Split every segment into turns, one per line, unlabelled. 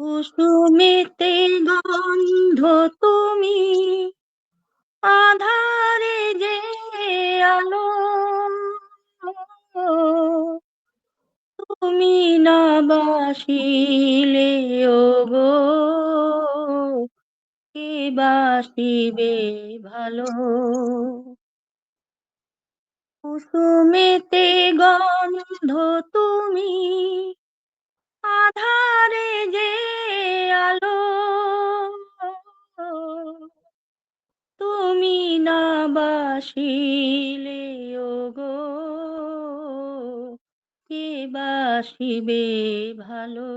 কুসুমেতে গন্ধ তুমি, আধারে যে আলো, তুমি না বাসিলে গো কে বাসিবে ভালো? কুসুমেতে গন্ধ তুমি আধারে যে আলো। তুমি না বাসিলে গো কে বাসিবে ভালো?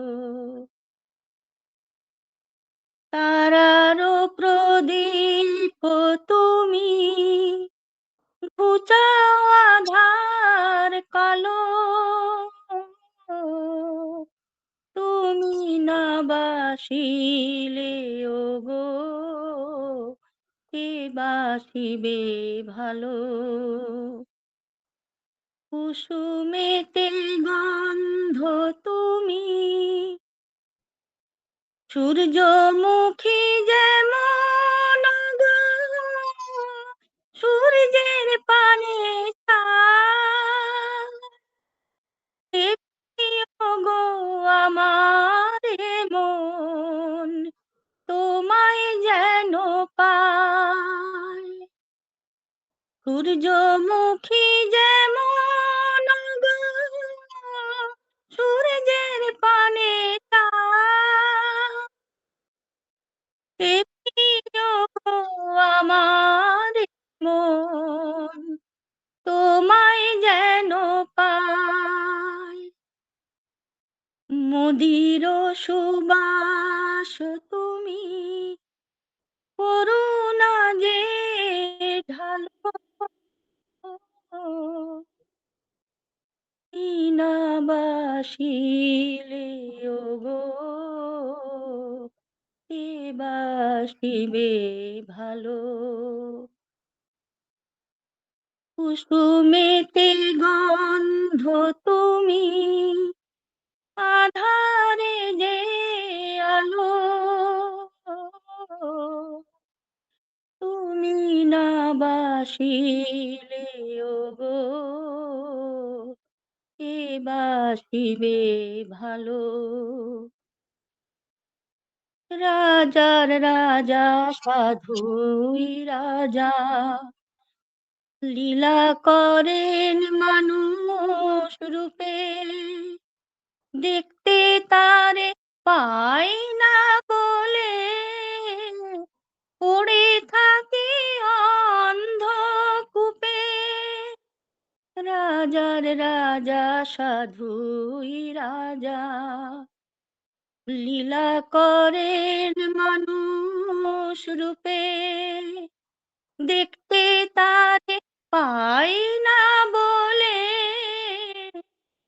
তারারও প্রদীপ তুমি ঘুচাও আধার কালো। না ও গো কে বাসিবে ভালো? কুসুমেতে গন্ধ তুমি সূর্যমুখী যেমন সূর্যমুখী যেমন সূর্যের পানে আমার মন তোমায় যেন পায়। মদির সুবাস তুমি করুণা যে ঢালো বাসিলে গো কে বাসিবে ভালো। কুসুমেতে গন্ধ তুমি আধারে যে আলো তুমি না বাসিলে বাসিবে ভালো। রাজার রাজা, সাধুই রাজা। লীলা করেন মানুষ রূপে। দেখতে তারে পাই না বলে। পড়ে থাকি রাজার রাজা, সাধুই রাজা। লীলা করেন মানুষ রূপে, দেখতে তারে পাই না বলে।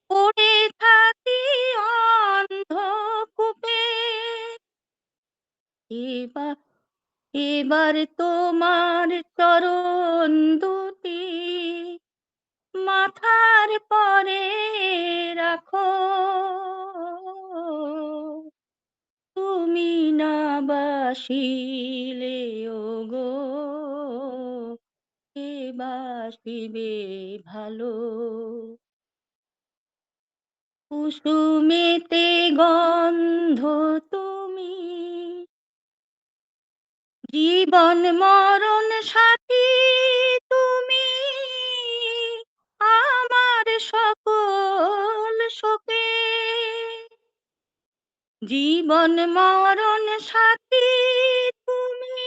পড়ে থাকি অন্ধকূপে। এবার এবার তোমার চরণ দুটি মাথার পরে রাখো। তুমি না বাসিলে গো কে বাসিবে ভালো? কুসুমেতে গন্ধ তুমি, জীবন মরণ জীবন মরণ সাথী তুমি।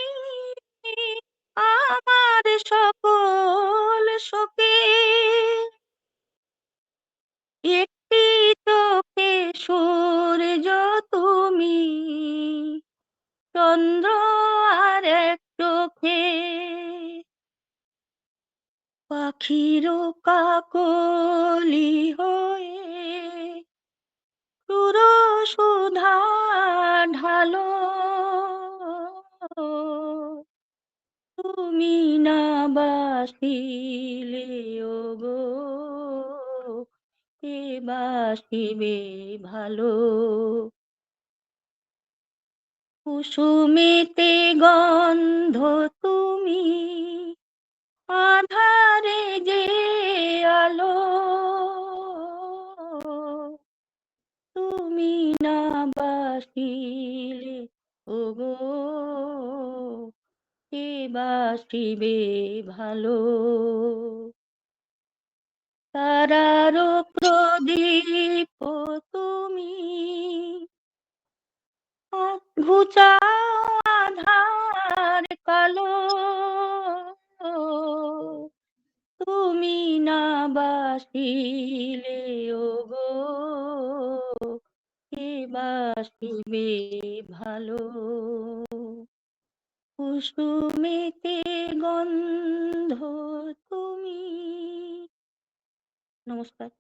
আমার সকল শোকে একটি চোখে সূর্য তুমি। চন্দ্র আর এক চোখে পাখির কাকলি হয়ে সুধা ঢালো। তুমি না বাসিলে গো কে বাসিবে ভালো। কুসুমেতে গন্ধ তুমি, আধারে যে আলো। তুমি না বাসিলে ওগো কে বাসিবে ভালো। তারার প্রদীপ তুমি ঘুচাও আধার কালো। তুমি না বাসিলে ওগো। কে বাসিবে ভালো। কুসুমেতে গন্ধ তুমি। নমস্কার।